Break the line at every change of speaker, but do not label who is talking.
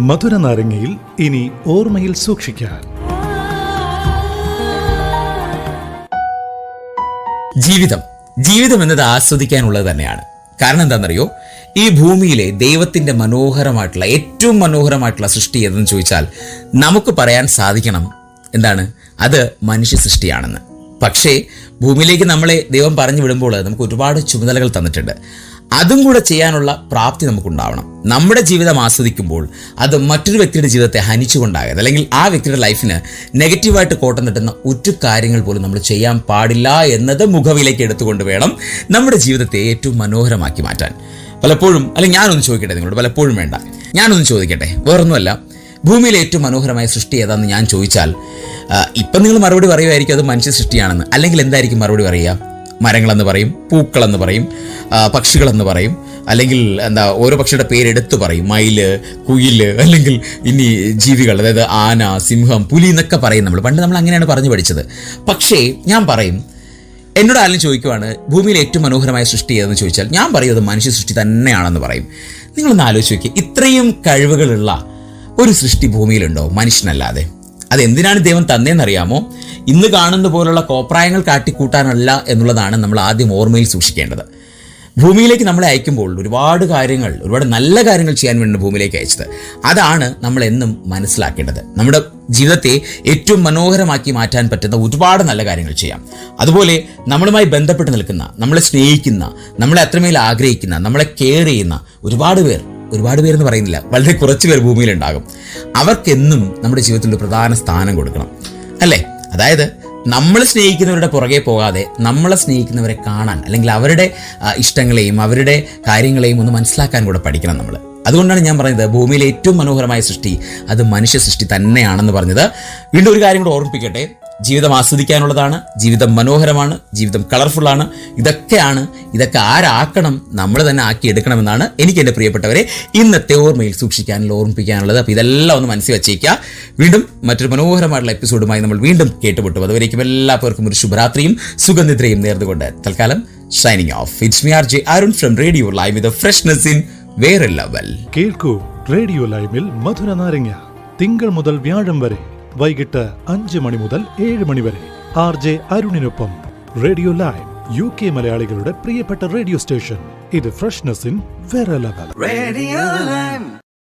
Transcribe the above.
മധുര നാരങ്ങയിൽ ഇനി ഓർമ്മയിൽ സൂക്ഷിക്കാൻ.
ജീവിതം. ജീവിതം എന്നത് ആസ്വദിക്കാനുള്ളത് തന്നെയാണ്. കാരണം എന്താണെന്നറിയോ? ഈ ഭൂമിയിലെ ദൈവത്തിന്റെ മനോഹരമായിട്ടുള്ള ഏറ്റവും മനോഹരമായിട്ടുള്ള സൃഷ്ടി ഏതെന്ന് ചോദിച്ചാൽ നമുക്ക് പറയാൻ സാധിക്കണം എന്താണ്? അത് മനുഷ്യ സൃഷ്ടിയാണെന്ന്. പക്ഷേ ഭൂമിയിലേക്ക് നമ്മളെ ദൈവം പറഞ്ഞു വിടുമ്പോൾ നമുക്ക് ഒരുപാട് ചുമതലകൾ തന്നിട്ടുണ്ട്. അതും കൂടെ ചെയ്യാനുള്ള പ്രാപ്തി നമുക്കുണ്ടാവണം. നമ്മുടെ ജീവിതം ആസ്വദിക്കുമ്പോൾ അത് മറ്റൊരു വ്യക്തിയുടെ ജീവിതത്തെ ഹനിച്ചുകൊണ്ടാകരുത് അല്ലെങ്കിൽ ആ വ്യക്തിയുടെ ലൈഫിന് നെഗറ്റീവായിട്ട് കോട്ടം തട്ടുന്ന ഒറ്റ കാര്യങ്ങൾ പോലും നമ്മൾ ചെയ്യാൻ പാടില്ല എന്നത് മുഖവിലേക്ക് എടുത്തുകൊണ്ട് വേണം നമ്മുടെ ജീവിതത്തെ ഏറ്റവും മനോഹരമാക്കി മാറ്റാൻ. പലപ്പോഴും അല്ലെങ്കിൽ ഞാനൊന്ന് ചോദിക്കട്ടെ നിങ്ങളോട് പലപ്പോഴും വേണ്ട. ഞാനൊന്ന് ചോദിക്കട്ടെ വേറൊന്നുമല്ല. ഭൂമിയിലെ ഏറ്റവും മനോഹരമായ സൃഷ്ടി ഏതാണെന്ന് ഞാൻ ചോദിച്ചാൽ ഇപ്പം നിങ്ങൾ മറുപടി പറയുമായിരിക്കും അത് മനുഷ്യ സൃഷ്ടിയാണെന്ന് അല്ലെങ്കിൽ എന്തായിരിക്കും മറുപടി പറയുക? മരങ്ങളെന്ന് പറയും പൂക്കളെന്ന് പറയും പക്ഷികളെന്ന് പറയും അല്ലെങ്കിൽ എന്താ ഓരോ പക്ഷിയുടെ പേരെടുത്ത് പറയും. മയിൽ കുയിൽ അല്ലെങ്കിൽ ഇനി ജീവികൾ അതായത് ആന സിംഹം പുലി എന്നൊക്കെ പറയും നമ്മൾ. പണ്ട് നമ്മൾ അങ്ങനെയാണ് പറഞ്ഞു പഠിച്ചത്. പക്ഷേ ഞാൻ പറയും എന്നോട് ആരും ചോദിക്കുവാണ് ഭൂമിയിലെ ഏറ്റവും മനോഹരമായ സൃഷ്ടി ഏതെന്ന് ചോദിച്ചാൽ? ഞാൻ പറയും അത് മനുഷ്യ സൃഷ്ടി തന്നെയാണെന്ന് പറയും. നിങ്ങളൊന്ന് ആലോചിച്ച് നോക്കി ഇത്രയും കഴിവുകളുള്ള ഒരു സൃഷ്ടി ഭൂമിയിലുണ്ടോ? മനുഷ്യനല്ലാതെ. അതെന്തിനാണ് ദൈവം തന്നേന്നറിയാമോ? ഇന്ന് കാണുന്ന പോലുള്ള കോപ്രായങ്ങൾ കാട്ടിക്കൂട്ടാനല്ല എന്നുള്ളതാണ് നമ്മൾ ആദ്യം ഓർമ്മയിൽ സൂക്ഷിക്കേണ്ടത്. ഭൂമിയിലേക്ക് നമ്മളെ അയക്കുമ്പോൾ ഒരുപാട് കാര്യങ്ങൾ ഒരുപാട് നല്ല കാര്യങ്ങൾ ചെയ്യാൻ വേണ്ടി ഭൂമിയിലേക്ക് അയച്ചത്. അതാണ് നമ്മൾ എന്നും മനസ്സിലാക്കേണ്ടത്. നമ്മുടെ ജീവിതത്തെ ഏറ്റവും മനോഹരമാക്കി മാറ്റാൻ പറ്റുന്ന ഒരുപാട് നല്ല കാര്യങ്ങൾ ചെയ്യാം. അതുപോലെ നമ്മളുമായി ബന്ധപ്പെട്ട് നിൽക്കുന്ന നമ്മളെ സ്നേഹിക്കുന്ന നമ്മളെ അത്രമേൽ ആഗ്രഹിക്കുന്ന നമ്മളെ കെയർ ചെയ്യുന്ന ഒരുപാട് പേർ ഒരുപാട് പേരെന്ന് പറയുന്നില്ല. വളരെ കുറച്ച് പേർ ഭൂമിയിലുണ്ടാകും. അവർക്കെന്നും നമ്മുടെ ജീവിതത്തിൽ ഒരു പ്രധാന സ്ഥാനം കൊടുക്കണം. അല്ലേ? അതായത് നമ്മൾ സ്നേഹിക്കുന്നവരുടെ പുറകെ പോകാതെ നമ്മളെ സ്നേഹിക്കുന്നവരെ കാണാൻ അല്ലെങ്കിൽ അവരുടെ ഇഷ്ടങ്ങളെയും അവരുടെ കാര്യങ്ങളെയും ഒന്ന് മനസ്സിലാക്കാൻ കൂടെ പഠിക്കണം നമ്മൾ അതുകൊണ്ടാണ് ഞാൻ പറഞ്ഞത് ഭൂമിയിലെ ഏറ്റവും മനോഹരമായ സൃഷ്ടി അത് മനുഷ്യ സൃഷ്ടി തന്നെയാണെന്ന് പറഞ്ഞത്. വീണ്ടും ഒരു കാര്യം കൂടെ ഓർമ്മിപ്പിക്കട്ടെ. ജീവിതം ആസ്വദിക്കാനുള്ളതാണ് ജീവിതം മനോഹരമാണ് ജീവിതം കളർഫുള്ളാണ് ഇതൊക്കെയാണ് ഇതൊക്കെ ആരാക്കണം നമ്മൾ തന്നെ ആക്കി എടുക്കണമെന്നാണ് എനിക്ക് എന്റെ പ്രിയപ്പെട്ടവരെ ഇന്നത്തെ ഓർമ്മയിൽ സൂക്ഷിക്കാനുള്ള ഓർമ്മിപ്പിക്കാനുള്ളത്. അപ്പോൾ ഇതെല്ലാം ഒന്ന് മനസ്സിൽ വെച്ചേക്കുക. വീണ്ടും മറ്റൊരു മനോഹരമായിട്ടുള്ള എപ്പിസോഡുമായി നമ്മൾ വീണ്ടും കേട്ടുപെട്ടു അതുവരേക്കും എല്ലാ പേർക്കും ഒരു ശുഭരാത്രിയും സുഗന്ധിത്രയും നേർന്നുകൊണ്ട് തൽക്കാലം signing off it's me R J Arun from radio live with freshness in വേറെ ലെവൽ
കേൾക്കൂ റേഡിയോ ലൈവിൽ മധുര നാരങ്ങ തിങ്കൾ മുതൽ വ്യാഴം വരെ. വൈകിട്ട് അഞ്ച് മണി മുതൽ ഏഴ് മണി വരെ ആർ ജെ അരുണിനൊപ്പം റേഡിയോ ലൈവ് യു കെ മലയാളികളുടെ പ്രിയപ്പെട്ട റേഡിയോ സ്റ്റേഷൻ ഇത് ഫ്രഷ്നസ് ഇൻ വേറെ ലെവൽ
റേഡിയോ Lime.